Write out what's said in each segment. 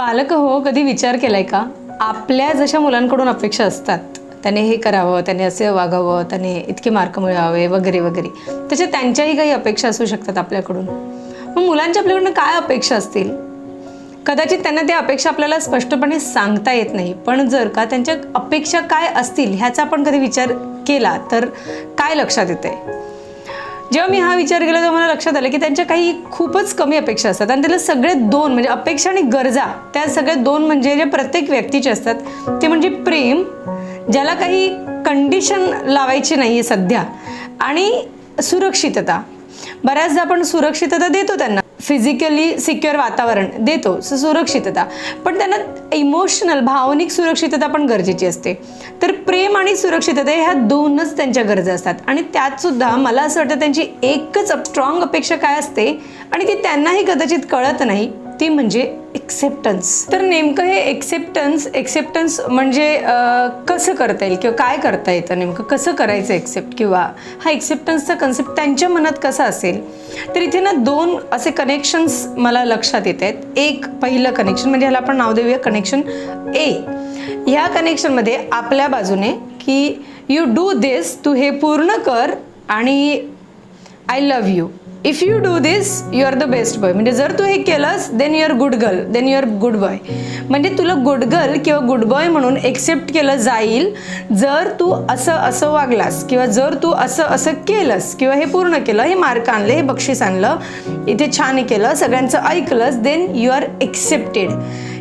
पालक हो कधी विचार केलाय का? आपल्या जशा मुलांकडून अपेक्षा असतात. त्याने हे करावं त्याने असे वागावं त्याने इतके मार्क मिळवावे वगैरे वगैरे. तशा त्यांच्याही काही अपेक्षा असू शकतात आपल्याकडून. मग मुलांच्या आपल्याकडून काय अपेक्षा असतील? कदाचित त्यांना त्या अपेक्षा आपल्याला स्पष्टपणे सांगता येत नाही. पण जर का त्यांच्या अपेक्षा काय असतील ह्याचा आपण कधी विचार केला तर काय लक्षात येते जेव्हा मी हा विचार केला तेव्हा मला लक्षात आलं की त्यांच्या काही खूपच कमी अपेक्षा असतात. आणि त्याला सगळे दोन म्हणजे अपेक्षा आणि गरजा त्या सगळ्या दोन म्हणजे जे प्रत्येक व्यक्तीचे असतात ते म्हणजे प्रेम ज्याला काही कंडिशन लावायची नाही आहे सध्या आणि सुरक्षितता. बऱ्याचदा आपण सुरक्षितता देतो त्यांना फिजिकली सिक्युअर वातावरण देतो सुरक्षितता. पण त्यांना इमोशनल भावनिक सुरक्षितता पण गरजेची असते. तर प्रेम आणि सुरक्षितता ह्या दोनच त्यांच्या गरजा असतात. आणि त्यात सुद्धा मला असं वाटतं त्यांची एकच स्ट्रॉंग अपेक्षा काय असते? आणि ती त्यांनाही कदाचित कळत नाही. ती म्हणजे एक्सेप्टन्स तर नेमकं हे एक्सेप्टन्स एक्सेप्टन्स म्हणजे कसं करता येईल किंवा काय करता येतं नेमकं? कसं करायचं एक्सेप्ट किंवा हा एक्सेप्टन्सचा कन्सेप्ट त्यांच्या मनात कसा असेल? तर इथे ना दोन असे कनेक्शन्स मला लक्षात येत आहेत. एक पहिलं कनेक्शन म्हणजे ह्याला आपण नाव देऊया कनेक्शन ए ह्या कनेक्शनमध्ये आपल्या बाजूने की यू डू दिस तू हे पूर्ण कर आणि I love you if you do this you are the best boy म्हणजे जर तू हे केलंस then you are good girl then you are good boy म्हणजे तुला गुड गर्ल किंवा गुड बॉय म्हणून एक्सेप्ट केलं जाईल जर तू असं असं वागलास किंवा जर तू असं असं केलंस किंवा हे पूर्ण केलं हे मार्क आणले हे बक्षीस आणलं इथे छान केलं सगळ्यांचं ऐकलंस देन यू आर एक्सेप्टेड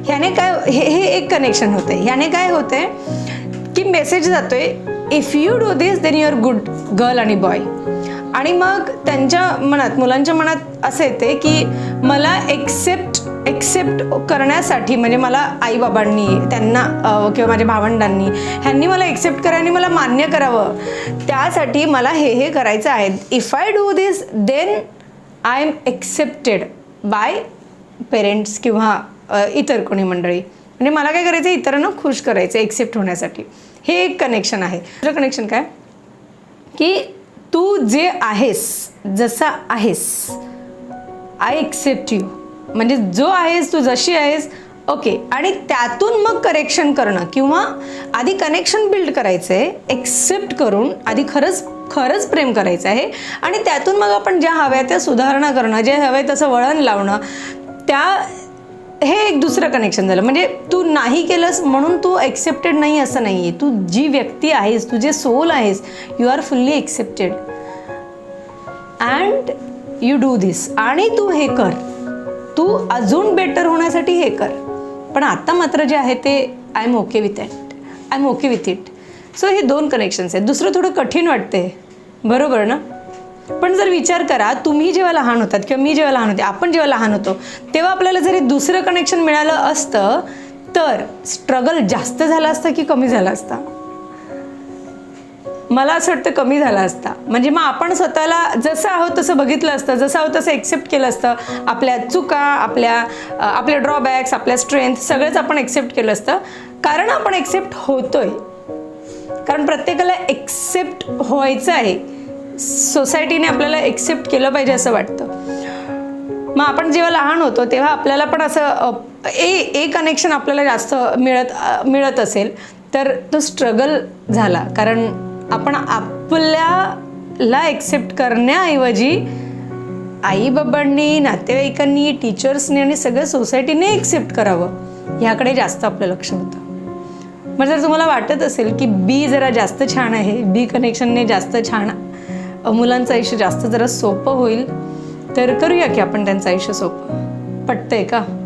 ह्याने काय हे हे एक कनेक्शन होते ह्याने काय होते की मेसेज जातोय if you do this then you are good girl आणि बॉय आणि मग त्यांच्या मनात मुलांच्या मनात असं येते की मला एक्सेप्ट एक्सेप्ट करण्यासाठी म्हणजे मला आईबाबांनी त्यांना किंवा माझ्या भावंडांनी ह्यांनी मला एक्सेप्ट करा आणि मला मान्य करावं त्यासाठी मला हे हे करायचं आहे. If I do this then I am accepted by parents किंवा इतर कोणी मंडळी. म्हणजे मला काय करायचं इतरांना खुश करायचं एक्सेप्ट होण्यासाठी. हे एक कनेक्शन आहे. दुसरं कनेक्शन काय? की तू जे आहेस जसा आहेस आय एक्सेप्ट यू म्हणजे जो आहेस तू जशी आहेस ओके आणि त्यातून मग करेक्शन करणं किंवा आधी कनेक्शन बिल्ड करायचं आहे एक्सेप्ट करून आधी खरंच खरंच प्रेम करायचं आहे. आणि त्यातून मग आपण ज्या हव्या त्या सुधारणा करणं जे हवं तसं वळण लावणं त्या हे एक दुसरं कनेक्शन झालं. म्हणजे तू नाही केलंस म्हणून तू एक्सेप्टेड नाही असं नाही आहे तू जी व्यक्ती आहेस तू जे सोल आहेस you are fully accepted and you do this आणि तू हे कर. तू अजून बेटर होण्यासाठी हे कर. पण आत्ता मात्र जे आहे ते I am okay with it I am okay with it so हे दोन कनेक्शन्स आहेत. दुसरं थोडं कठीण वाटते बरोबर ना? पण जर विचार करा तुम्ही जेव्हा लहान होतात किंवा मी जेव्हा लहान होते आपण जेव्हा लहान होतो तेव्हा आपल्याला जरी दुसरं कनेक्शन मिळालं असतं तर स्ट्रगल जास्त झाला असता की कमी झाला असता? मला असं वाटतं कमी झाला असता. म्हणजे मग आपण स्वतःला जसं आहोत तसं बघितलं असतं जसं आहोत तसं एक्सेप्ट केलं असतं. आपल्या चुका आपल्या आपल्या आपले ड्रॉबॅक्स आपल्या स्ट्रेंथ सगळंच आपण एक्सेप्ट केलं असतं. कारण आपण एक्सेप्ट होतोय. कारण प्रत्येकाला एक्सेप्ट व्हायचं आहे. सोसायटीने आपल्याला एक्सेप्ट केलं पाहिजे असं वाटतं. मग आपण जेव्हा लहान होतो तेव्हा आपल्याला पण असं ए ए कनेक्शन आपल्याला जास्त मिळत मिळत असेल. तर तो स्ट्रगल झाला. कारण आपण आपल्याला एक्सेप्ट करण्याऐवजी आईबाबांनी नातेवाईकांनी टीचर्सनी आणि सगळ्या सोसायटीने एक्सेप्ट करावं. ह्याकडे जास्त आपलं लक्ष होतं. मग जर तुम्हाला वाटत असेल की बी जरा जास्त छान आहे बी कनेक्शनने जास्त छान मुलांचं आयुष्य जास्त जरा सोपं होईल. तर करूया की आपण त्यांचं आयुष्य सोपं. पटतंय का?